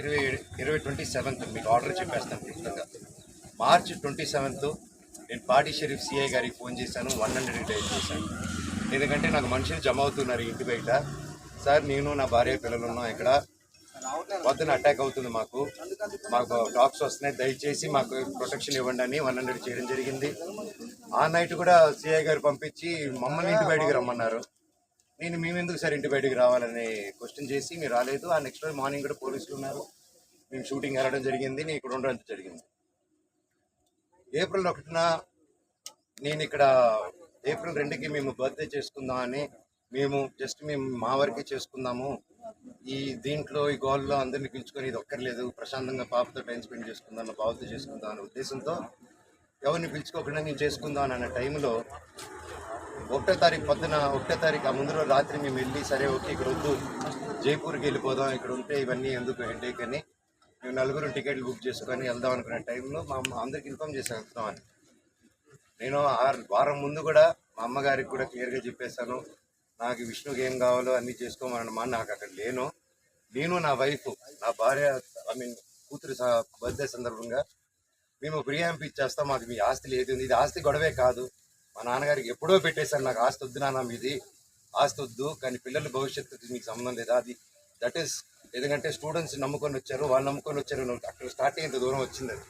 ఇరవై ఇరవై twenty seventh మీకు ఆర్డర్ చెప్పేస్తాను క్లుప్తంగా. మార్చ్ ట్వంటీ సెవెంత్ నేను పాడి షరీఫ్ సిఐ గారికి ఫోన్ చేశాను వన్ హండ్రెడ్ డైల్ చేశాను. ఎందుకంటే నాకు మనుషులు జమ అవుతున్నారు ఇంటి బయట. సార్ నేను నా భార్య పిల్లలు ఉన్నాం ఇక్కడ. పొద్దున అటాక్ అవుతుంది మాకు. మాకు డాక్స్ వస్తున్నాయి. దయచేసి మాకు ప్రొటెక్షన్ ఇవ్వండి అని వన్ హండ్రెడ్ చేయడం జరిగింది. ఆ నైట్ కూడా సిఐ గారు పంపించి మమ్మల్ని ఇంటి బయటికి రమ్మన్నారు. నేను మేము ఎందుకు సార్ ఇంటి బయటకు రావాలని క్వశ్చన్ చేసి మీరు రాలేదు. ఆ నెక్స్ట్ రోజు మార్నింగ్ కూడా పోలీసులు ఉన్నారు. మేము షూటింగ్ వెళ్ళడం జరిగింది. నేను ఇక్కడ ఉండడం జరిగింది. ఏప్రిల్ ఒకటిన నేను ఇక్కడ ఏప్రిల్ రెండుకి మేము బర్త్డే చేసుకుందామని మేము జస్ట్ మేము మా వరకే చేసుకుందాము. ఈ దీంట్లో ఈ గోల్లో అందరినీ పిలుచుకొని ఇది ఒక్కర్లేదు. ప్రశాంతంగా పాపతో టైం స్పెండ్ చేసుకుందాం బాబుతో చేసుకుందాం అనే ఉద్దేశంతో ఎవరిని పిలుచుకోకుండా నేను చేసుకుందాం అన్న టైంలో ఒకటో తారీఖు పొద్దున ఒకటో తారీఖు ఆ ముందు రోజు రాత్రి మేము వెళ్ళి సరే ఓకే ఇక్కడ వద్దు. జైపూర్కి వెళ్ళిపోదాం ఇక్కడ ఉంటే ఇవన్నీ ఎందుకు హెడేక్ అని. మేము నలుగురు టికెట్లు బుక్ చేసుకొని వెళ్దాం అనుకునే టైంలో మా అమ్మ అందరికి ఇన్ఫామ్ చేసి వెళ్తున్నాం అని. నేను ఆరు వారం ముందు కూడా మా అమ్మగారికి కూడా క్లియర్గా చెప్పేశాను. నాకు విష్ణుకి ఏం కావాలో అన్నీ చేసుకోమని మా నాకు అక్కడ లేను. నేను నా వైఫ్ నా భార్య ఐ మీన్ కూతురు బర్త్డే సందర్భంగా మేము ప్రియాంప్ ఇచ్చేస్తాం. మాకు మీ ఆస్తి లేదు ఇది ఆస్తి గొడవే కాదు. మా నాన్నగారికి ఎప్పుడో పెట్టేశాను నాకు ఆస్తి వద్దు నాన్న మీది. ఆస్తి వద్దు కానీ పిల్లల భవిష్యత్తుకి మీకు సంబంధం లేదా? అది దట్ ఈస్ ఎందుకంటే స్టూడెంట్స్ నమ్ముకొని వచ్చారు వాళ్ళు నమ్ముకొని వచ్చారు అక్కడ స్టార్ట్ అయ్యేంత దూరం వచ్చింది అది.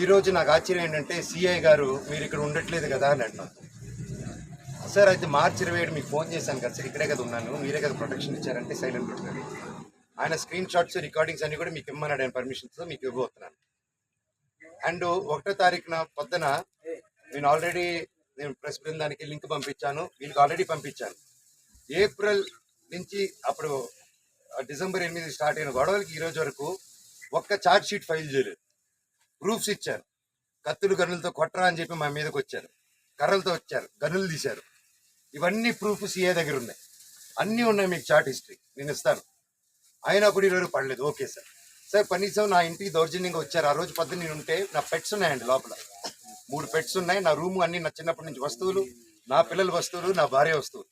ఈరోజు నాకు ఆశ్చర్యం ఏంటంటే సిఐ గారు మీరు ఇక్కడ ఉండట్లేదు కదా అని అంటున్నారు. సార్ అయితే మార్చి ఇరవై ఏడు మీకు ఫోన్ చేశాను కదా సార్ ఇక్కడే కదా ఉన్నాను మీరే కదా ప్రొటెక్షన్ ఇచ్చారంటే సైలెంట్ ఉంటారు. ఆయన స్క్రీన్ షాట్స్ రికార్డింగ్స్ అన్ని కూడా మీకు ఇమ్మన్నాడు ఆయన పర్మిషన్తో మీకు ఇవ్వబోతున్నాను. అండ్ ఒకటో తారీఖున పొద్దున నేను ఆల్రెడీ నేను ప్రెస్ బృందానికి లింక్ పంపించాను. వీళ్ళకి ఆల్రెడీ పంపించాను. ఏప్రిల్ నుంచి అప్పుడు డిసెంబర్ ఎనిమిది స్టార్ట్ అయిన గొడవలకి ఈ రోజు వరకు ఒక్క ఛార్జ్ షీట్ ఫైల్ చేయలేదు. ప్రూఫ్స్ ఇచ్చారు. కత్తులు గనులతో కొట్టరా అని చెప్పి మా మీదకి వచ్చారు. కర్రలతో వచ్చారు. గనులు తీశారు. ఇవన్నీ ప్రూఫ్ సీఏ దగ్గర ఉన్నాయి? అన్నీ ఉన్నాయి మీకు చార్ట్ హిస్టరీ నేను ఇస్తాను. అయినా కూడా ఈరోజు పడలేదు. Okay sir. సార్ కనీసం నా ఇంటికి దౌర్జన్యంగా వచ్చారు. ఆ రోజు పొద్దున్న నేను ఉంటే నా పెట్స్ ఉన్నాయండి లోపల. మూడు పెట్స్ ఉన్నాయి. నా రూమ్ అన్ని నా చిన్నప్పటి నుంచి వస్తువులు నా పిల్లల వస్తువులు నా భార్య వస్తువులు.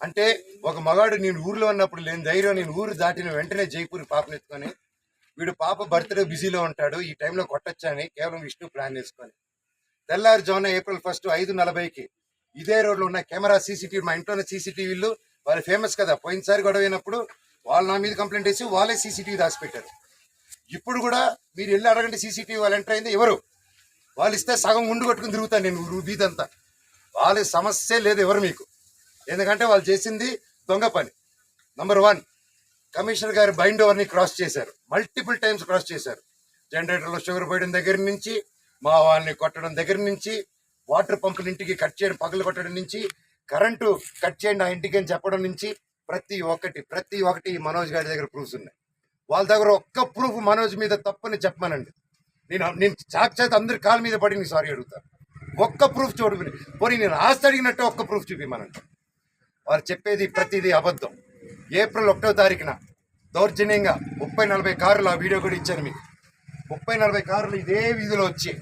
అంటే ఒక మగాడు నేను ఊర్లో ఉన్నప్పుడు లేని ధైర్యం నేను ఊరు దాటిన వెంటనే జైపూర్ పాపనెత్తుకొని వీడు పాప బర్త్డే బిజీలో ఉంటాడు ఈ టైంలో కొట్టొచ్చని కేవలం విష్ణు ప్లాన్ చేసుకొని. తెల్లారుజామున ఏప్రిల్ ఫస్ట్ ఐదు నలభైకి ఇదే రోడ్లో ఉన్న కెమెరా సీసీటీవీ మా ఇంట్లో ఉన్న సీసీటీవీలు వాళ్ళు ఫేమస్ కదా పోయినసారి గొడవ అయినప్పుడు వాళ్ళు నా మీద కంప్లైంట్ చేసి వాళ్ళే సీసీటీవీ దాచిపెట్టారు. ఇప్పుడు కూడా మీరు వెళ్ళి అడగండి సీసీటీవీ వాళ్ళు ఎంటర్ అయింది ఎవరు? వాళ్ళు ఇస్తే సగం గుండు కొట్టుకుని తిరుగుతాను నేను ఊరు వాళ్ళ సమస్య లేదు ఎవరు మీకు. ఎందుకంటే వాళ్ళు చేసింది దొంగ పని. నంబర్ వన్ కమిషనర్ గారు బైండ్ ఓవర్ని క్రాస్ చేశారు. మల్టిపుల్ టైమ్స్ క్రాస్ చేశారు. జనరేటర్లో షుగర్ పోయడం దగ్గర నుంచి మా వాళ్ళని కొట్టడం దగ్గర నుంచి వాటర్ పంపుల ఇంటికి కట్ చేయడం పగలు కొట్టడం నుంచి కరెంటు కట్ చేయండి ఆ ఇంటికి అని చెప్పడం నుంచి ప్రతి ఒక్కటి ప్రతి ఒక్కటి మనోజ్ గారి దగ్గర ప్రూఫ్స్ ఉన్నాయి. వాళ్ళ దగ్గర ఒక్క ప్రూఫ్ మనోజ్ మీద తప్పని చెప్పమనండి. నేను నేను సాక్షాత్ అందరి కాళ్ళ మీద పడి నేను సారీ అడుగుతాను. ఒక్క ప్రూఫ్ చూడమని పోనీ నేను ఆస్తి అడిగినట్టు ఒక్క ప్రూఫ్ చూపిమనండి. వారు చెప్పేది ప్రతిదీ అబద్ధం. ఏప్రిల్ ఒకటో తారీఖున దౌర్జన్యంగా ముప్పై నలభై కార్లు ఆ వీడియో కూడా ఇచ్చాను మీకు. ముప్పై నలభై కార్లు ఇదే వీధిలో వచ్చి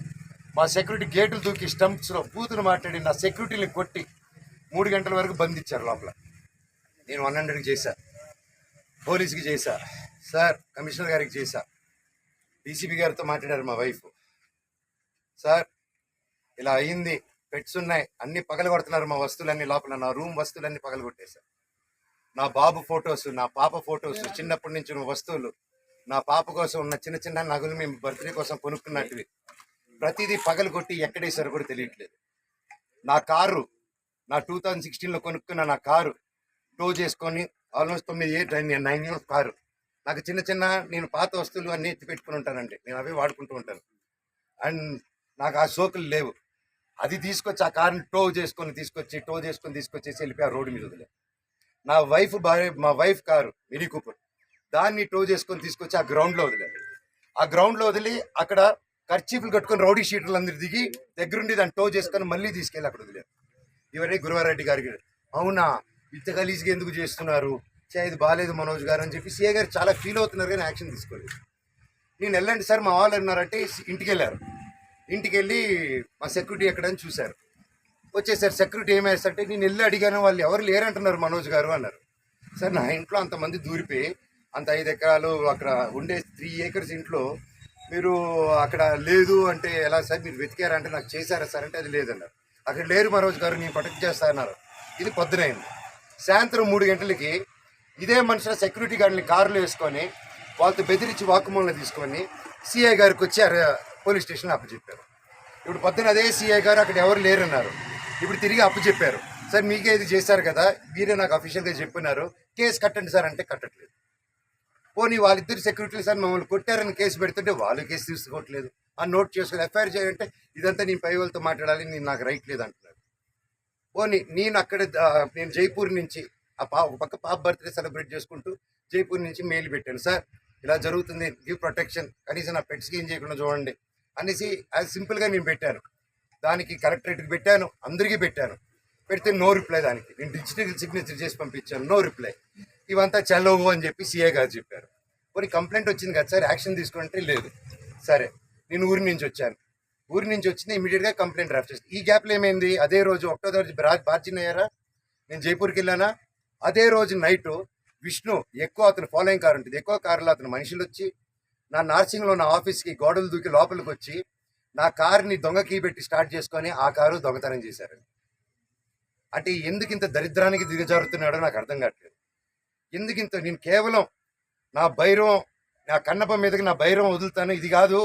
మా సెక్యూరిటీ గేట్లు దూకి స్టంప్స్లో బూతులు మాట్లాడి నా సెక్యూరిటీని కొట్టి మూడు గంటల వరకు బంధించారు లోపల. నేను వన్ హండ్రెడ్కి చేశా. పోలీస్కి చేశా. సార్ కమిషనర్ గారికి చేశా. డీసీపీ గారితో మాట్లాడారు మా వైఫ్. సార్ ఇలా అయింది పెట్స్ ఉన్నాయి అన్ని పగల కొడుతున్నారు మా వస్తువులన్నీ లోపల నా రూమ్ వస్తువులన్నీ పగల కొట్టేశారు నా బాబు ఫొటోస్ నా పాప ఫొటోస్ చిన్నప్పటి నుంచి ఉన్న వస్తువులు నా పాప కోసం ఉన్న చిన్న చిన్న నగలు మేము బర్త్డే కోసం కొనుక్కున్నట్టువి. ప్రతిదీ పగలు కొట్టి ఎక్కడేసారో కూడా తెలియట్లేదు. నా కారు నా టూ థౌజండ్ సిక్స్టీన్లో కొనుక్కున్న నా కారు టో చేసుకొని ఆల్మోస్ట్ తొమ్మిది ఇయర్ నైన్ ఇయర్స్ కారు. నాకు చిన్న చిన్న నేను పాత వస్తువులు అన్నీ ఎత్తి పెట్టుకుని ఉంటానండి. నేను అవే వాడుకుంటూ ఉంటాను. అండ్ నాకు ఆ సోకులు లేవు. అది తీసుకొచ్చి ఆ కార్ని టో చేసుకొని తీసుకొచ్చి టో చేసుకొని తీసుకొచ్చేసి వెళ్ళిపోయి ఆ రోడ్డు మీద వదిలే. నా వైఫ్ భార్య మా వైఫ్ కారు మినీ కూపర్ దాన్ని టో చేసుకొని తీసుకొచ్చి ఆ గ్రౌండ్లో వదిలే. ఆ గ్రౌండ్లో వదిలి అక్కడ ఖర్చీపులు కట్టుకొని రౌడీ షీటర్లు అందరు దిగి దగ్గరుండి దాన్ని టో చేసుకొని మళ్ళీ తీసుకెళ్ళి అక్కడ వదిలేదు ఇవన్నీ గురువారెడ్డి గారికి అవునా? ఇంత గలీజ్గా ఎందుకు చేస్తున్నారు? చే ఇది బాగాలేదు మనోజ్ గారు అని చెప్పి సీఏ గారు చాలా ఫీల్ అవుతున్నారు కానీ యాక్షన్ తీసుకోలేదు. నేను వెళ్ళండి సార్ మా వాళ్ళు అన్నారంటే ఇంటికి వెళ్ళారు. ఇంటికి వెళ్ళి మా సెక్యూరిటీ ఎక్కడని చూశారు. వచ్చేసారు సెక్యూరిటీ ఏమేస్తారంటే నేను వెళ్ళి అడిగాను వాళ్ళు ఎవరు లేరంటున్నారు మనోజ్ గారు అన్నారు. సార్ నా ఇంట్లో అంతమంది దూరిపోయి అంత ఐదు ఎకరాలు అక్కడ ఉండే త్రీ ఏకర్స్ ఇంట్లో మీరు అక్కడ లేదు అంటే ఎలా సార్ మీరు వెతికారంటే నాకు చేశారా సార్ అంటే అది లేదన్నారు. అక్కడ లేరు మనోజ్ గారు నేను ప్రొటెక్ట్ చేస్తా అన్నారు. ఇది పొద్దునైంది సాయంత్రం మూడు గంటలకి ఇదే మనుషుల సెక్యూరిటీ గార్డుని కార్లు వేసుకొని వాళ్ళతో బెదిరించి వాకుమూలన తీసుకొని సిఐ గారికి వచ్చి పోలీస్ స్టేషన్ అప్పచెప్పారు. ఇప్పుడు పొద్దున అదే సిఐ గారు అక్కడ ఎవరు లేరన్నారు. ఇప్పుడు తిరిగి అప్పచెప్పారు. సార్ మీకే ఇది చేశారు కదా మీరే నాకు అఫీషియల్గా చెప్పినారు. కేసు కట్టండి సార్ అంటే కట్టట్లేదు. పోనీ వాళ్ళిద్దరు సెక్యూరిటీ సార్ మమ్మల్ని కొట్టారని కేసు పెడుతుంటే వాళ్ళు కేసు తీసుకోవట్లేదు. ఆ నోట్ చేసుకుని ఎఫ్ఐఆర్ చేయాలంటే ఇదంతా నేను పై వాళ్ళతో మాట్లాడాలి నేను నాకు రైట్ లేదు అంటున్నారు పోనీ నేను అక్కడ నేను జైపూర్ నుంచి ఆ పా ఒక పక్క పాప బర్త్డే సెలబ్రేట్ చేసుకుంటూ జైపూర్ నుంచి మెయిల్ పెట్టాను సార్ ఇలా జరుగుతుంది. Give protection. కనీసం నా పెట్స్కి ఏం చేయకుండా చూడండి అనేసి అది సింపుల్గా నేను పెట్టాను. దానికి కలెక్టరేట్కి పెట్టాను అందరికీ పెట్టాను. పెడితే నో రిప్లై దానికి. నేను డిజిటల్ సిగ్నేచర్ చేసి పంపించాను నో రిప్లై. ఇవంతా చల్లవు అని చెప్పి సీఏ గారు చెప్పారు. కొన్ని కంప్లైంట్ వచ్చింది కదా సార్ యాక్షన్ తీసుకుంటే లేదు. సరే నేను ఊరి నుంచి వచ్చాను. ఊరి నుంచి వచ్చింది ఇమీడియట్గా కంప్లైంట్ డ్రాఫ్ట్ చేస్తాను ఈ గ్యాప్లో ఏమైంది? అదే రోజు ఒకటో తారీఖు రాజ్ బార్జిన్ అయ్యారా నేను జైపూర్కి వెళ్ళానా? అదే రోజు నైట్ విష్ణు ఎక్కువ అతను ఫాలోయింగ్ కార్ ఉంటుంది. ఎక్కువ కార్లో అతను మనుషులు వచ్చి నా నార్సింగ్లో నా ఆఫీస్కి గోడలు దూకి లోపలికి వచ్చి నా కారుని దొంగ కీ పెట్టి స్టార్ట్ చేసుకొని ఆ కారు దొంగతనం చేశారు అంటే ఎందుకు ఇంత దరిద్రానికి దిగజారుతున్నాడో నాకు అర్థం కావట్లేదు. ఎందుకు ఇంత నేను కేవలం నా భైరవం నా కన్నపం మీదకి నా భైరవం వదులుతాను ఇది కాదు.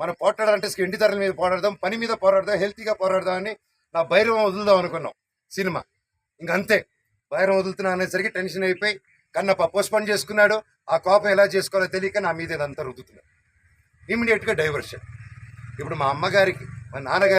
మనం పోట్లాడాలంటే ఎండి ధరల మీద పోరాడదాం పని మీద పోరాడదాం హెల్తీగా పోరాడదాం అని నా భైరవం వదులుదాం అనుకున్నాం సినిమా. ఇంక వైరం వదులుతున్నా అనేసరికి టెన్షన్ అయిపోయి కన్నప్ప పోస్ట్పోన్ చేసుకున్నాడు. ఆ కోపం ఎలా చేసుకోవాలో తెలియక నా మీద ఇదంతా రుద్దుతున్నాడు ఇమీడియట్గా డైవర్షన్ ఇప్పుడు మా అమ్మగారికి మా నాన్నగారికి